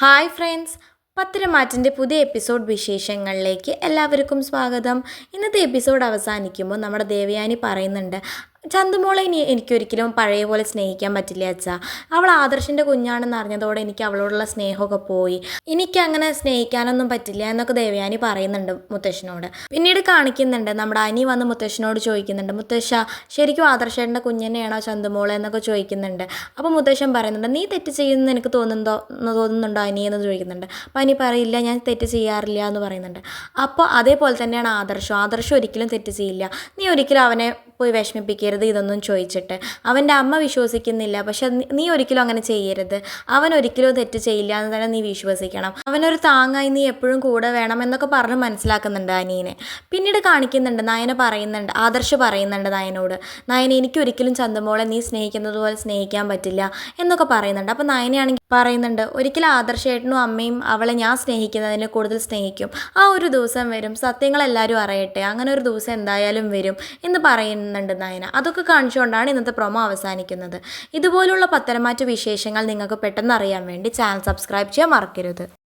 Hi friends. പത്തരമാറ്റിന്റെ പുതിയ episode വിശേഷങ്ങളിലേക്ക് എല്ലാവർക്കും സ്വാഗതം. ഇന്നത്തെ എപ്പിസോഡ് അവസാനിക്കുമ്പോൾ നമ്മുടെ ദേവയാനി പറയുന്നുണ്ട് ചന്തുമോളെ ഇനി എനിക്കൊരിക്കലും പഴയ പോലെ സ്നേഹിക്കാൻ പറ്റില്ല അച്ഛാ. അവൾ ആദർശിന്റെ കുഞ്ഞാണെന്ന് അറിഞ്ഞതോടെ എനിക്ക് അവളോടുള്ള സ്നേഹമൊക്കെ പോയി. എനിക്ക് അങ്ങനെ സ്നേഹിക്കാനൊന്നും പറ്റില്ല എന്നൊക്കെ ദേവയാനി പറയുന്നുണ്ട് മുത്തശ്ശനോട്. പിന്നീട് കാണിക്കുന്നുണ്ട് നമ്മുടെ അനി വന്ന് മുത്തശ്ശനോട് ചോദിക്കുന്നുണ്ട്. മുത്തശ്ശ ശരിക്കും ആദർശേട്ടന്റെ കുഞ്ഞിനെയാണോ ചന്തുമോളെ എന്നൊക്കെ ചോദിക്കുന്നുണ്ട്. അപ്പോൾ മുത്തശ്ശൻ പറയുന്നുണ്ട് നീ തെറ്റ് ചെയ്യുമെന്ന് എനിക്ക് തോന്നുന്നുണ്ടോ? തോന്നുന്നുണ്ടോ അനി? എന്ന് ചോദിക്കുന്നുണ്ട്. അപ്പോൾ അനി പറയില്ല ഞാൻ തെറ്റ് ചെയ്യാറില്ല എന്ന് പറയുന്നുണ്ട്. അപ്പോൾ അതേപോലെ തന്നെയാണ് ആദർശം. ആദർശം ഒരിക്കലും തെറ്റ് ചെയ്യില്ല. നീ ഒരിക്കലും അവനെ പോയി വിഷമിപ്പിക്കരുത് ഇതൊന്നും ചോദിച്ചിട്ട്. അവന്റെ അമ്മ വിശ്വസിക്കുന്നില്ല. പക്ഷെ നീ- ഒരിക്കലും അങ്ങനെ ചെയ്യരുത്. അവൻ ഒരിക്കലും തെറ്റ് ചെയ്യില്ല എന്ന് തന്നെ നീ വിശ്വസിക്കണം. അവനൊരു താങ്ങായി നീ എപ്പോഴും കൂടെ വേണം എന്നൊക്കെ പറഞ്ഞ് മനസ്സിലാക്കുന്നുണ്ട് അനിയനെ. പിന്നീട് കാണിക്കുന്നുണ്ട് നയന പറയുന്നുണ്ട് ആദർശ് പറയുന്നുണ്ട് നയനോട്. നയന എനിക്കൊരിക്കലും ചന്തമോളെ നീ സ്നേഹിക്കുന്നത് പോലെ സ്നേഹിക്കാൻ പറ്റില്ല എന്നൊക്കെ പറയുന്നുണ്ട്. അപ്പോൾ നയനയാണെങ്കിൽ പറയുന്നുണ്ട് ഒരിക്കലും ആദർശേട്ടനും അമ്മയും അവളെ ഞാൻ സ്നേഹിക്കുന്നതിനെ കൂടുതൽ സ്നേഹിക്കും. ആ ഒരു ദിവസം വരും സത്യങ്ങളെല്ലാവരും അറിയട്ടെ അങ്ങനെ ഒരു ദിവസം എന്തായാലും വരും എന്ന് പറയുന്നുണ്ട് നയന. അതൊക്കെ കാണിച്ചുകൊണ്ടാണ് ഇന്നത്തെ പ്രൊമോ അവസാനിക്കുന്നത്. ഇതുപോലുള്ള പത്തരമാറ്റ വിശേഷങ്ങൾ നിങ്ങൾക്ക് പെട്ടെന്ന് അറിയാൻ വേണ്ടി ചാനൽ സബ്സ്ക്രൈബ് ചെയ്യാൻ മറക്കരുത്.